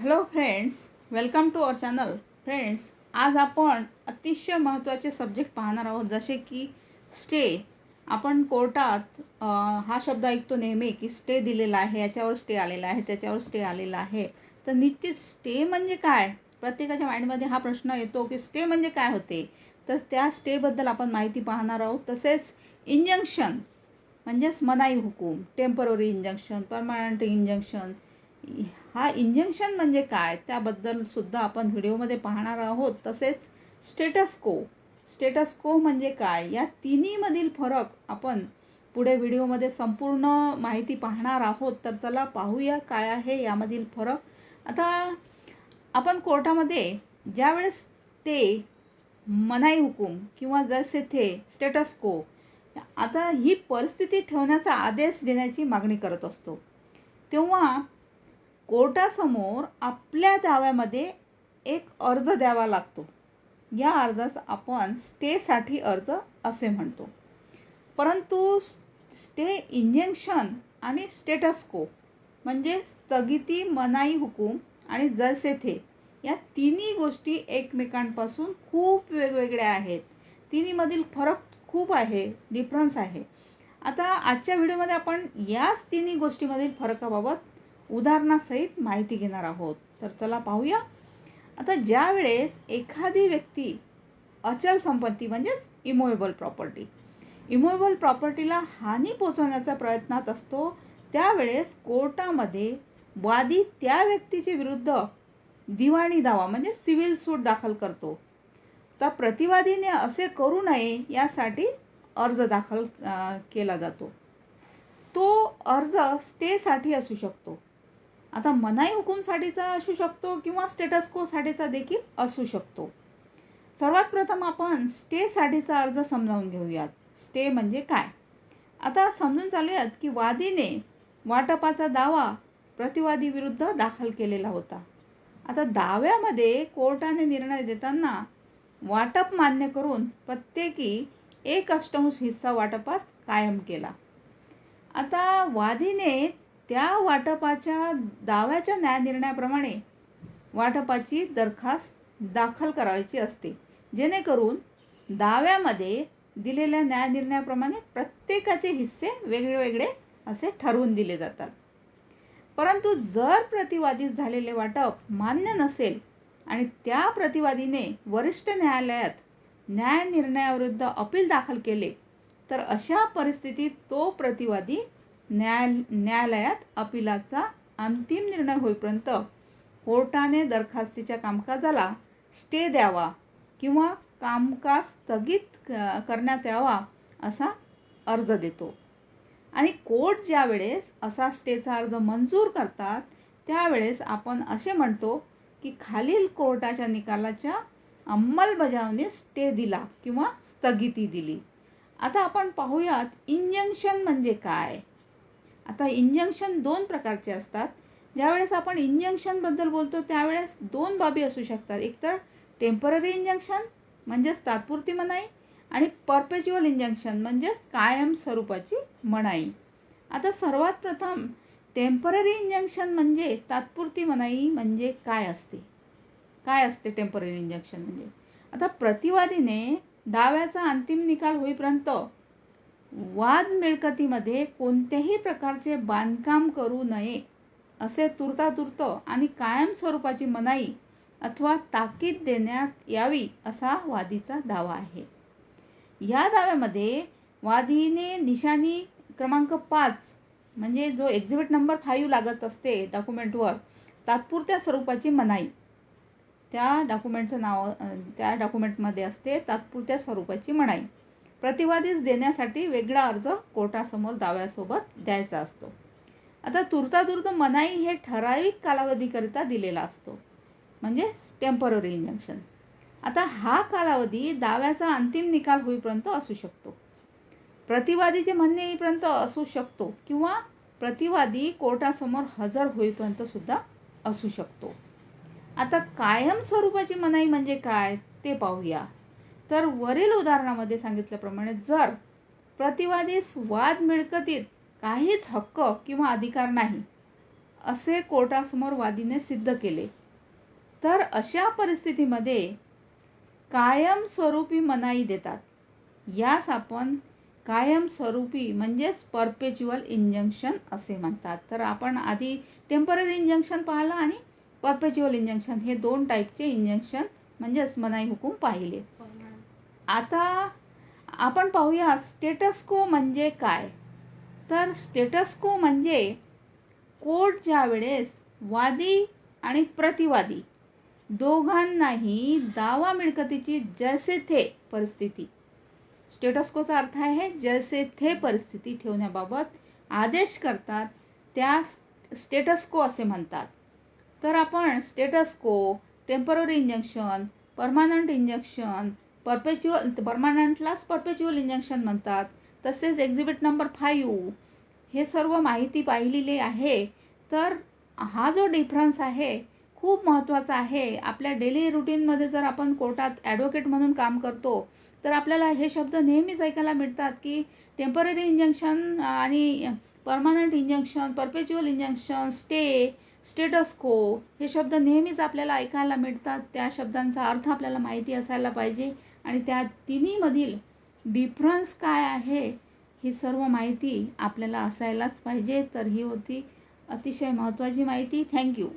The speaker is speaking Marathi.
Hello friends welcome to our channel friends आज आपण अतिशय महत्त्वाचे सब्जेक्ट पाहणार आहोत. जसे की स्टे आपण कोर्टात हा शब्द ऐकतो नेहमी की स्टे दिलेला आहे याच्यावर स्टे आलेला आहे त्याच्यावर स्टे आलेला आहे. तर निश्चित स्टे म्हणजे काय? प्रत्येकाच्या माइंडमध्ये हा प्रश्न येतो की स्टे म्हणजे काय होते? तर त्या स्टेबद्दल आपण माहिती पाहणार आहोत. तसेच इंजंक्शन म्हणजेच मनाई हुकूम टेंपररी इंजंक्शन परमनंट इंजंक्शन हा इंजंक्शन म्हणजे काय? त्याबद्दल सुद्धा आपण व्हिडिओमध्ये पाहणार आहोत. तसेच स्टेटस्को स्टेटस्को म्हणजे काय? या तिन्हीमधील फरक आपण पुढे व्हिडिओमध्ये संपूर्ण माहिती पाहणार आहोत. तर चला पाहूया काय आहे यामधील फरक. आता आपण कोर्टामध्ये ज्यावेळेस ते मनाई हुकूम किंवा जसे थे स्टेटस को आता ही परिस्थिती ठेवण्याचा आदेश देण्याची मागणी करत असतो. तेव्हा कोर्टासमोर आपल्या दाव्यामध्ये एक अर्ज द्यावा लागतो. या अर्जास आपण स्टेसाठी अर्ज असे म्हणतो. परंतु स्टे इंजेक्शन आणि स्टेटस्को म्हणजे स्थगिती मनाई हुकूम आणि जसे थे या तिन्ही गोष्टी एकमेकांपासून खूप वेगवेगळ्या आहेत. तिन्हीमधील फरक खूप आहे डिफरन्स आहे. आता आजच्या व्हिडिओमध्ये आपण याच तिन्ही गोष्टीमधील फरकाबाबत उदाहरणासहित माहिती घेणार आहोत. तर चला पाहूया. आता ज्या वेळेस एखादी व्यक्ती अचल संपत्ती म्हणजेच इमोवेबल प्रॉपर्टी इमोएबल प्रॉपर्टीला हानी पोचवण्याच्या प्रयत्नात असतो त्यावेळेस कोर्टामध्ये वादी त्या व्यक्तीच्या विरुद्ध दिवाणी दावा म्हणजे सिव्हिल सूट दाखल करतो. तर प्रतिवादीने असे करू नये यासाठी अर्ज दाखल केला जातो. तो अर्ज स्टेसाठी असू शकतो. आता मनाई हुकूमसाठीचा असू शकतो किंवा स्टेटस कोसाठीचा देखील असू शकतो. सर्वात प्रथम आपण स्टेसाठीचा अर्ज समजावून घेऊयात. स्टे म्हणजे काय? आता समजून चालूयात की वादीने वाटपाचा दावा प्रतिवादी विरुद्ध दाखल केलेला होता. आता दाव्यामध्ये कोर्टाने निर्णय देताना वाटप मान्य करून प्रत्येकी एक अष्टांश हिस्सा वाटपात कायम केला. आता वादीने त्या वाटपाच्या दाव्याच्या न्यायनिर्णयाप्रमाणे वाटपाची दरखास्त दाखल करायची असते. जेणेकरून दाव्यामध्ये दिलेल्या न्यायनिर्णयाप्रमाणे प्रत्येकाचे हिस्से वेगळे वेगळे असे ठरवून दिले जातात. परंतु जर प्रतिवादीस झालेले वाटप मान्य नसेल आणि त्या प्रतिवादीने वरिष्ठ न्यायालयात न्यायनिर्णयाविरुद्ध अपील दाखल केले तर अशा परिस्थितीत तो प्रतिवादी न्यायाल न्यायालयात अपीलाचा अंतिम निर्णय होईपर्यंत कोर्टाने दरखास्तीच्या कामकाजाला स्टे द्यावा किंवा कामकाज स्थगित करण्यात यावा असा अर्ज देतो. आणि कोर्ट ज्या वेळेस असा स्टेचा अर्ज मंजूर करतात त्यावेळेस आपण असे म्हणतो की खालील कोर्टाच्या निकालाच्या अंमलबजावणीस स्टे दिला किंवा स्थगिती दिली. आता आपण पाहूयात इंजंक्शन म्हणजे काय? आता इंजंक्शन दोन प्रकारचे असतात. ज्यावेळेस आपण इंजंक्शनबद्दल बोलतो त्यावेळेस दोन बाबी असू शकतात. एकतर टेंपररी इंजंक्शन म्हणजेच तात्पुरती मनाई आणि परपेच्युअल इंजंक्शन म्हणजेच कायम स्वरूपाची मनाई. आता सर्वात प्रथम टेंपररी इंजंक्शन म्हणजे तात्पुरती मनाई म्हणजे काय असते? काय असते टेंपररी इंजंक्शन म्हणजे? आता प्रतिवादीने दाव्याचा अंतिम निकाल होईपर्यंत वाद मिळकतीमध्ये कोणत्याही प्रकारचे बांधकाम करू नये असे तुर्तातुर्त आणि कायम स्वरूपाची मनाई अथवा ताकीद देण्यात यावी असा वादीचा दावा आहे. या दाव्यामध्ये वादीने निशाणी क्रमांक पाच म्हणजे जो एक्झिबिट नंबर फाईव्ह लागत असते डॉक्युमेंटवर तात्पुरत्या स्वरूपाची मनाई. त्या डॉक्युमेंटचं नाव त्या डॉक्युमेंटमध्ये असते तात्पुरत्या स्वरूपाची मनाई. प्रतिवादीस देण्यासाठी वेगळा अर्ज कोर्टासमोर दाव्यासोबत द्यायचा असतो. आता तुर्तातुर्त मनाई हे ठराविक कालावधीकरिता दिलेला असतो. म्हणजे टेंपररी इंजंक्शन आता हा कालावधी दाव्याचा अंतिम निकाल होईपर्यंत असू शकतो. प्रतिवादीचे म्हणणे येईपर्यंत असू शकतो किंवा प्रतिवादी कोर्टासमोर हजर होईपर्यंत सुद्धा असू शकतो. आता कायम स्वरूपाची मनाई म्हणजे काय ते पाहूया. तर वरील उदाहरणामध्ये सांगितल्याप्रमाणे जर प्रतिवादीस वाद मिळकतीत काहीच हक्क किंवा अधिकार नाही असे कोर्टासमोर वादीने सिद्ध केले तर अशा परिस्थितीमध्ये कायमस्वरूपी मनाई देतात. यास आपण कायमस्वरूपी म्हणजेच परपेच्युअल इंजंक्शन असे म्हणतात. तर आपण आधी टेंपररी इंजंक्शन पाहिलं आणि परपेच्युअल इंजंक्शन हे दोन टाईपचे इंजंक्शन म्हणजेच मनाई हुकूम पाहिले. आता आपण पाहूया स्टेटस्को म्हणजे काय? तर स्टेटस्को म्हणजे कोर्ट ज्या वेळेस वादी आणि प्रतिवादी दोघांनाही दावा मिळकतीची जैसे थे परिस्थिती. स्टेटस्कोचा अर्थ आहे जैसे थे परिस्थिती ठेवण्याबाबत आदेश करतात त्या स्टेटस्को असे म्हणतात. तर आपण status quo temporary injunction permanent injunction perpetual परमानंटलाच perpetual injunction म्हणतात. तसेच एक्झिबिट नंबर फाईव्ह हे सर्व माहिती पाहिलेली आहे. तर हा जो डिफरन्स आहे खूप महत्त्वाचा आहे. आपल्या डेली रुटीनमध्ये जर आपण कोर्टात ॲडव्होकेट म्हणून काम करतो तर आपल्याला हे शब्द नेहमीच ऐकायला मिळतात की टेंपररी इंजंक्शन आणि permanent injunction perpetual injunction stay status quo हे शब्द नेहमीच आपल्याला ऐकायला मिळतात. त्या शब्दांचा अर्थ आपल्याला माहिती असायला पाहिजे. आणि त्या तिन्हीमधील डिफरन्स काय आहे ही सर्व माहिती आपल्याला असायलाच पाहिजे. तर ही होती अतिशय महत्त्वाची माहिती. थँक्यू